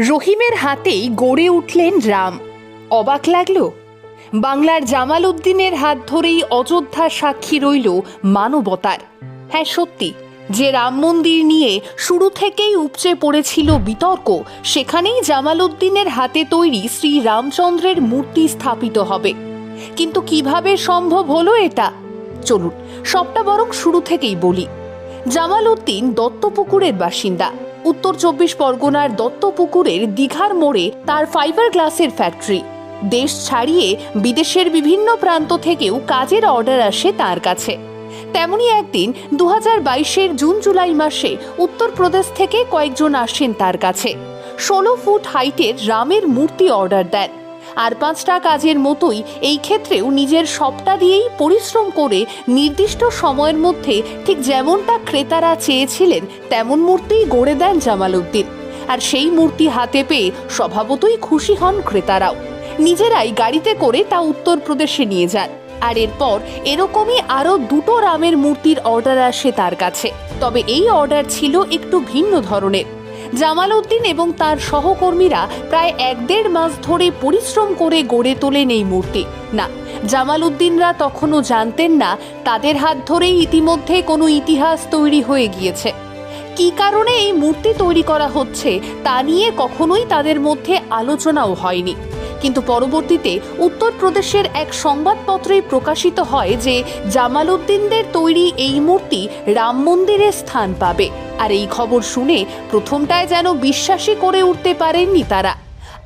রহিমের হাতেই গড়ে উঠলেন রাম। অবাক লাগল। বাংলার জামাল উদ্দিনের হাত ধরেই অযোধ্যা সাক্ষী রইল মানবতার। হ্যাঁ সত্যি, যে রাম মন্দির নিয়ে শুরু থেকেই উপচে পড়েছিল বিতর্ক, সেখানেই জামাল উদ্দিনের হাতে তৈরি শ্রী রামচন্দ্রের মূর্তি স্থাপিত হবে। কিন্তু কীভাবে সম্ভব হলো এটা? চলুন, সবটা বরং শুরু থেকেই বলি। জামাল উদ্দিন দত্তপুকুরের বাসিন্দা। উত্তর চব্বিশ পরগনার দত্তপুকুরের দীঘার মোড়ে তার ফাইবার গ্লাসের ফ্যাক্টরি দেশ ছাড়িয়ে বিদেশের বিভিন্ন প্রান্ত থেকেও কাজের অর্ডার আসে তার কাছে। তেমনি একদিন দু হাজার জুন জুলাই মাসে উত্তরপ্রদেশ থেকে কয়েকজন আসেন তার কাছে। ষোলো ফুট হাইটের রামের মূর্তি অর্ডার দেন। আর পাঁচটা কাজের মতোই এই ক্ষেত্রেও নিজের সবটা দিয়েই পরিশ্রম করে নির্দিষ্ট সময়ের মধ্যে ঠিক যেমনটা ক্রেতারা চেয়েছিলেন, তেমন মূর্তিই গড়ে দেন জামাল উদ্দিন আর সেই মূর্তি হাতে পেয়ে স্বভাবতই খুশি হন ক্রেতারাও। নিজেরাই গাড়িতে করে তা উত্তরপ্রদেশে নিয়ে যান। আর এরপর এরকমই আরও দুটো রামের মূর্তির অর্ডার আসে তার কাছে। তবে এই অর্ডার ছিল একটু ভিন্ন ধরনের। জামাল উদ্দিন এবং তার সহকর্মীরা প্রায় এক দেড় মাস ধরে পরিশ্রম করে গড়ে তোলেন এই মূর্তি। না জামাল উদ্দিনরা তখনও জানতেন না তাদের হাত ধরেই ইতিমধ্যে কোনো ইতিহাস তৈরি হয়ে গিয়েছে। কি কারণে এই মূর্তি তৈরি করা হচ্ছে তা নিয়ে কখনোই তাদের মধ্যে আলোচনাও হয়নি। কিন্তু পরবর্তীতে উত্তরপ্রদেশের এক সংবাদপত্রে প্রকাশিত হয় যে জামাল উদ্দিনদের তৈরি এই মূর্তি রাম মন্দিরে স্থান পাবে। আর এই খবর শুনে প্রথমটায় যেন বিশ্বাসই করে উঠতে পারেননি তারা।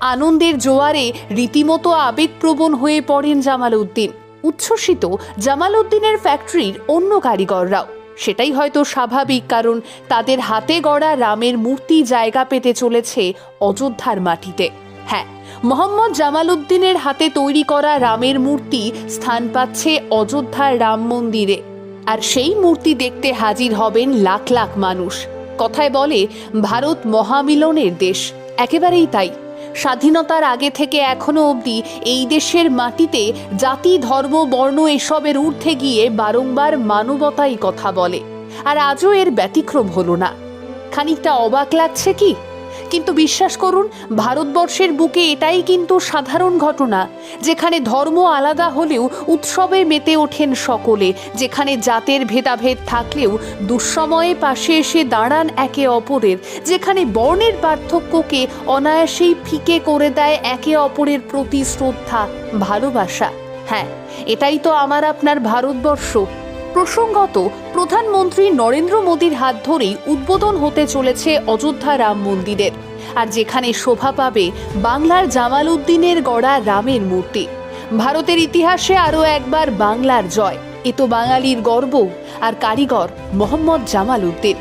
আনন্দের জোয়ারে রীতিমতো আবেগপ্রবণ হয়ে পড়েন জামাল উদ্দিন উচ্ছ্বসিত জামাল উদ্দিনের ফ্যাক্টরির অন্য কারিগররাও। সেটাই হয়তো স্বাভাবিক কারণ তাদের হাতে গড়া রামের মূর্তি জায়গা পেতে চলেছে অযোধ্যার মাটিতে। হ্যাঁ মোহাম্মদ জামাল উদ্দিনের হাতে তৈরি করা রামের মূর্তি স্থান পাচ্ছে অযোধ্যার রাম মন্দিরে। আর সেই মূর্তি দেখতে হাজির হবেন লাখ লাখ মানুষ। কথায় বলে, ভারত মহামিলনের দেশ। একেবারেই তাই। স্বাধীনতার আগে থেকে এখনও অবধি এই দেশের মাটিতে জাতি, ধর্ম, বর্ণ এসবের ঊর্ধ্বে গিয়ে বারংবার মানবতাই কথা বলে। আর আজও এর ব্যতিক্রম হলো না। খানিকটা অবাক লাগছে কি? কিন্তু বিশ্বাস করুন, ভারতবর্ষের বুকে এটাই কিন্তু সাধারণ ঘটনা, যেখানে ধর্ম আলাদা হলেও উৎসবে মেতে ওঠেন সকলে, যেখানে জাতের ভেদাভেদ থাকলেও দুঃসময়ে পাশে এসে দাঁড়ান একে অপরের, যেখানে বর্ণের পার্থক্যকে অনায়াসেই ফিকে করে দেয় একে অপরের প্রতি শ্রদ্ধা, ভালোবাসা। হ্যাঁ এটাই তো আমার আপনার ভারতবর্ষ। প্রসঙ্গত, প্রধানমন্ত্রী নরেন্দ্র মোদীর হাত ধরেই উদ্বোধন হতে চলেছে অযোধ্যা রাম মন্দিরের। আর যেখানে শোভা পাবে বাংলার জামাল উদ্দিনের গড়া রামের মূর্তি। ভারতের ইতিহাসে আরও একবার বাংলার জয়। এ তো বাঙালির গর্ব আর কারিগর মোহাম্মদ জামাল উদ্দিন